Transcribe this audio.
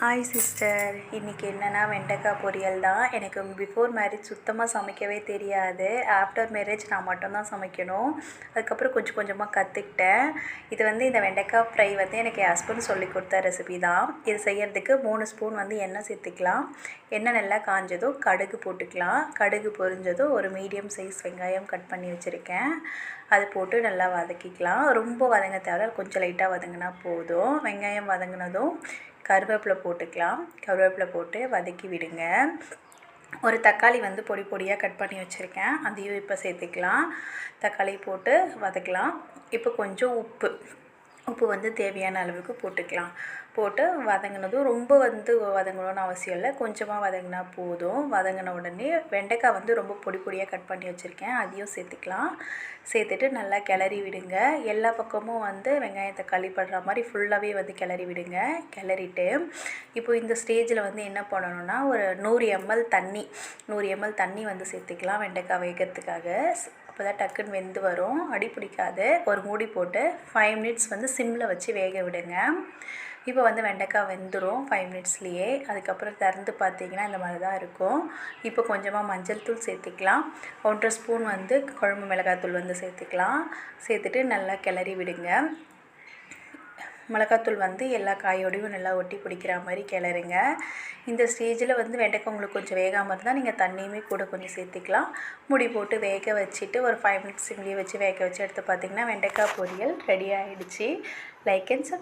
Hi sister இன்றைக்கி என்னென்னா வெண்டைக்காய் பொரியல் தான். எனக்கு பிஃபோர் மேரேஜ் சுத்தமாக சமைக்கவே தெரியாது. ஆஃப்டர் மேரேஜ் நான் மட்டும்தான் சமைக்கணும். அதுக்கப்புறம் கொஞ்சம் கொஞ்சமாக கற்றுக்கிட்டேன் இது வந்து இந்த வெண்டைக்காய் ஃப்ரை வந்து எனக்கு என் ஹஸ்பண்ட் சொல்லி கொடுத்த ரெசிபி தான். இது செய்யறதுக்கு மூணு ஸ்பூன் வந்து எண்ணெய் சேர்த்துக்கலாம். எண்ணெய் நல்லா காஞ்சதும் கடுகு போட்டுக்கலாம். கடுகு பொரிஞ்சதும் ஒரு மீடியம் சைஸ் வெங்காயம் கட் பண்ணி வச்சுருக்கேன். அது போட்டு நல்லா வதக்கிக்கலாம். ரொம்ப வதங்க தேவை கொஞ்சம் லைட்டாக வதங்கினா போதும். வெங்காயம் வதங்கினதும் கருவேப்பிலை போட்டுக்கலாம். கருவேப்பிலை போட்டு வதக்கி விடுங்க. ஒரு தக்காளி வந்து பொடி பொடியாக கட் பண்ணி வச்சுருக்கேன். அதையும் இப்போ சேர்த்துக்கலாம். தக்காளி போட்டு வதக்கலாம். இப்போ கொஞ்சம் உப்பு. உப்பு வந்து தேவையான அளவுக்கு போட்டுக்கலாம். போட்டு வதங்கினதும் ரொம்ப வந்து வதங்கணும்னு அவசியம் இல்லை. கொஞ்சமாக வதங்கினா போதும். வதங்கின உடனே வெண்டைக்காய் வந்து ரொம்ப பொடி பொடியாக கட் பண்ணி வச்சுருக்கேன். அதையும் சேர்த்துக்கலாம். சேர்த்துட்டு நல்லா கிளறி விடுங்க. எல்லா பக்கமும் வந்து வெங்காயம் தக்காளி படுற மாதிரி ஃபுல்லாகவே வந்து கிளறி விடுங்க. கிளறிட்டு இப்போ இந்த ஸ்டேஜில் வந்து என்ன பண்ணணும்னா ஒரு நூறு எம்எல் தண்ணி நூறு எம்எல் தண்ணி வந்து சேர்த்துக்கலாம் வெண்டைக்காய் வேகிறதுக்காக. அப்போ தான் டக்குன்னு வெந்து வரும். அடி பிடிக்காது. ஒரு மூடி போட்டு ஃபைவ் மினிட்ஸ் வந்து சிம்மில் வச்சு வேக விடுங்க. இப்போ வந்து வெண்டைக்காய் வெந்துடும் ஃபைவ் மினிட்ஸ்லேயே அதுக்கப்புறம் திறந்து பார்த்தீங்கன்னா இந்த மாதிரி தான் இருக்கும். இப்போ கொஞ்சமாக மஞ்சள் தூள் சேர்த்துக்கலாம். ஒன்றரை ஸ்பூன் வந்து குழம்பு மிளகாத்தூள் வந்து சேர்த்துக்கலாம். சேர்த்துட்டு நல்லா கிளறி விடுங்க. மிளகாத்தூள் வந்து எல்லா காயோடையும் நல்லா ஒட்டி பிடிக்கிற மாதிரி கிளறுங்க. இந்த ஸ்டேஜில் வந்து வெண்டைக்காய் உங்களுக்கு கொஞ்சம் வேகாமல் இருந்தால் நீங்கள் தண்ணியுமே கூட கொஞ்சம் சேர்த்துக்கலாம். முடி போட்டு வேக வச்சுட்டு ஒரு ஃபைவ் மினிட்ஸ் சிம்லேயே வச்சு வேக வச்சு எடுத்து பார்த்திங்கன்னா வெண்டைக்காய் பொரியல் ரெடி ஆகிடுச்சு லைக் அண்ட் சப்